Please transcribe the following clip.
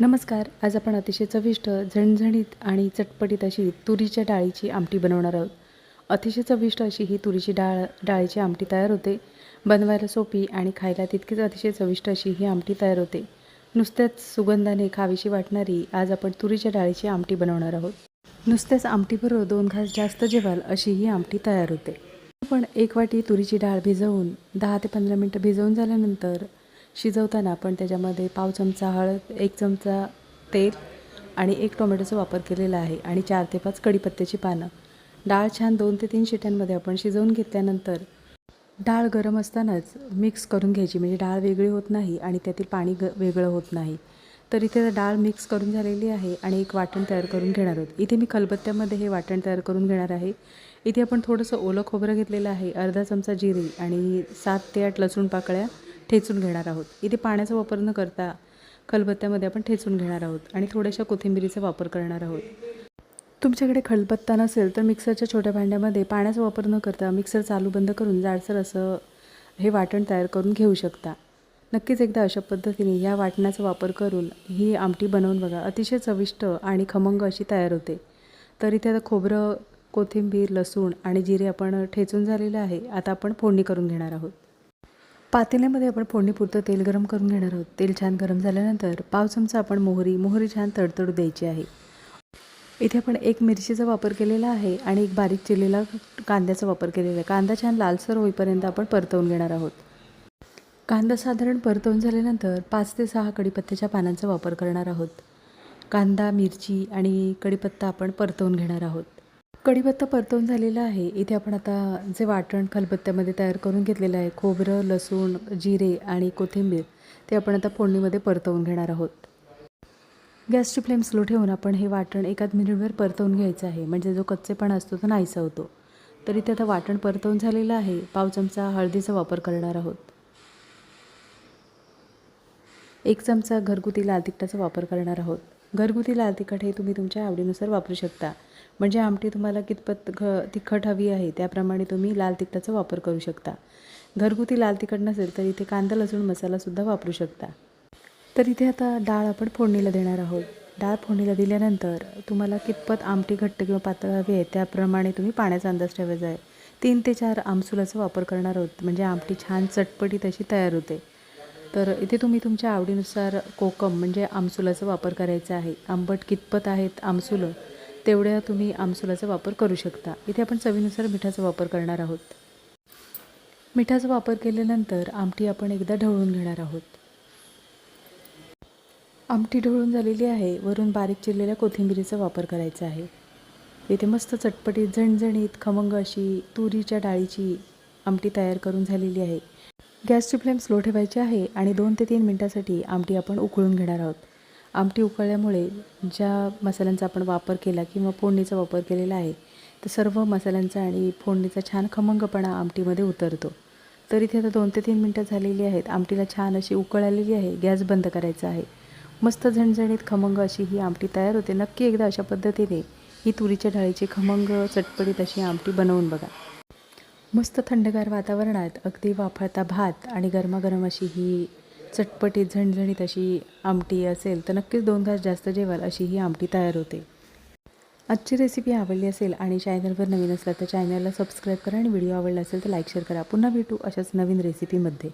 नमस्कार. आज आपण अतिशय चविष्ट झणझणीत आणि चटपटीत अशी तुरीच्या डाळीची आमटी बनवणार आहोत. अतिशय चविष्ट अशी ही तुरीची डाळ डाळीची आमटी तयार होते. बनवायला सोपी आणि खायला तितकीच अतिशय चविष्ट अशी ही आमटी तयार होते. नुसत्याच सुगंधाने खावीशी वाटणारी आज आपण तुरीच्या डाळीची आमटी बनवणार आहोत. नुसत्याच आमटीबरोबर दोन घास जास्त जेवाल अशी ही आमटी तयार होते. आपण एक वाटी तुरीची डाळ भिजवून दहा ते पंधरा मिनटं भिजवून झाल्यानंतर शिजवताना आपण त्याच्यामध्ये पाव चमचा हळद एक चमचा तेल आणि एक टोमॅटोचा वापर केलेला आहे आणि चार ते पाच कढीपत्त्याची पानं. डाळ छान दोन ते तीन शिट्यांमध्ये आपण शिजवून घेतल्यानंतर डाळ गरम असतानाच मिक्स करून घ्यायची. म्हणजे डाळ वेगळी होत नाही आणि त्यातील पाणी ग वेगळं होत नाही. तर इथे डाळ मिक्स करून झालेली आहे आणि एक वाटण तयार करून घेणार आहोत. इथे मी खलबत्त्यामध्ये हे वाटण तयार करून घेणार आहे. इथे आपण थोडंसं ओलं खोबरं घेतलेलं आहे. अर्धा चमचा जिरे आणि सात ते आठ लसूण पाकळ्या ठेचून घेणार आहोत. इथे पाण्याचा वापर न करता खलबत्त्यामध्ये आपण ठेचून घेणार आहोत आणि थोड्याशा कोथिंबिरीचा वापर करणार आहोत. तुमच्याकडे खलबत्ता नसेल तर मिक्सरच्या छोट्या भांड्यामध्ये पाण्याचा वापर न करता मिक्सर चालू बंद करून जाडसर असं हे वाटण तयार करून घेऊ शकता. नक्कीच एकदा अशा पद्धतीने या वाटणाचा वापर करून ही आमटी बनवून बघा. अतिशय चविष्ट आणि खमंग अशी तयार होते. तर इथे आता खोबरं कोथिंबीर लसूण आणि जिरे आपण ठेचून झालेलं आहे. आता आपण फोडणी करून घेणार आहोत. पातेल्यामध्ये आपण फोडणीपुरतं तेल गरम करून घेणार आहोत. तेल छान गरम झाल्यानंतर पाव चमचा आपण मोहरी मोहरी छान तडतडू द्यायची आहे. इथे आपण एक मिरचीचा वापर केलेला आहे आणि एक बारीक चिरलेला कांद्याचा वापर केलेला आहे. कांदा छान लालसर होईपर्यंत आपण परतवून घेणार आहोत. कांदा साधारण परतवून झाल्यानंतर पाच ते सहा कडीपत्त्याच्या पानांचा वापर करणार आहोत. कांदा मिरची आणि कढीपत्ता आपण परतवून घेणार आहोत. कडीपत्ता परतवून झालेला आहे. इथे आपण आता जे वाटण खलबत्त्यामध्ये तयार करून घेतलेलं आहे खोबरं लसूण जिरे आणि कोथिंबीर ते आपण आता फोडणीमध्ये परतवून घेणार आहोत. गॅसची फ्लेम स्लो ठेवून आपण हे वाटण एकाच मिनिटभर परतवून घ्यायचं आहे. म्हणजे जो कच्चेपणा असतो तो नाहीसा होतो. तर इथे आता वाटण परतवून झालेलं आहे. पाव चमचा हळदीचा वापर करणार आहोत. एक चमचा घरगुती लाल तिखटाचा वापर करणार आहोत. घरगुती लाल तिखट हे तुम्ही तुमच्या आवडीनुसार वापरू शकता. म्हणजे आमटी तुम्हाला कितपत घ तिखट हवी आहे त्याप्रमाणे तुम्ही लाल तिखटाचा वापर करू शकता. घरगुती लाल तिखट नसेल तर इथे कांदा लसूण मसालासुद्धा वापरू शकता. तर इथे आता डाळ आपण फोडणीला देणार आहोत. डाळ फोडणीला दिल्यानंतर तुम्हाला कितपत आमटी घट्ट किंवा पातळ हवी आहे त्याप्रमाणे तुम्ही पाण्याचा अंदाज ठेवायचा आहे. तीन ते चार आमसुलाचा वापर करणार आहोत. म्हणजे आमटी छान चटपटीत अशी तयार होते. तर इथे तुम्ही तुमच्या आवडीनुसार कोकम म्हणजे आमसुलाचा वापर करायचा आहे. आंबट कितपत आहेत आमसुलं तेवढ्या तुम्ही आमसुलाचा वापर करू शकता. इथे आपण चवीनुसार मिठाचा वापर करणार आहोत. मिठाचा वापर केल्यानंतर आमटी आपण एकदा ढवळून घेणार आहोत. आमटी ढवळून झालेली आहे. वरून बारीक चिरलेल्या कोथिंबिरीचा वापर करायचा आहे. इथे मस्त चटपटीत झणझणीत खमंग अशी तुरीच्या डाळीची आमटी तयार करून झालेली आहे. गॅसची फ्लेम स्लो ठेवायची आहे आणि दोन ते तीन मिनटासाठी आमटी आपण उकळून घेणार आहोत. आमटी उकळल्यामुळे ज्या मसाल्यांचा आपण वापर केला किंवा फोडणीचा वापर केलेला आहे तर सर्व मसाल्यांचा आणि फोडणीचा छान खमंगपणा आमटीमध्ये उतरतो. तर इथे आता दोन ते तीन मिनटं झालेली आहेत. आमटीला छान अशी उकळ आलेली आहे. गॅस बंद करायचा आहे. मस्त झणझणीत खमंग अशी ही आमटी तयार होते. नक्की एकदा अशा पद्धतीने ही तुरीच्या डाळीची खमंग चटपटीत अशी आमटी बनवून बघा. मस्त थंडगार वातावरणात अगदी वाफळता भात आणि गरमागरम अशी ही चटपटीत झणझणीत अशी आमटी असेल तर नक्कीच दोन घास जास्त जेवाल अशी ही आमटी तयार होते. आजची रेसिपी आवडली असेल आणि चॅनलवर नवीन असला तर चॅनलला सबस्क्राईब करा आणि व्हिडिओ आवडला असेल तर लाईक शेअर करा. पुन्हा भेटू अशाच नवीन रेसिपीमध्ये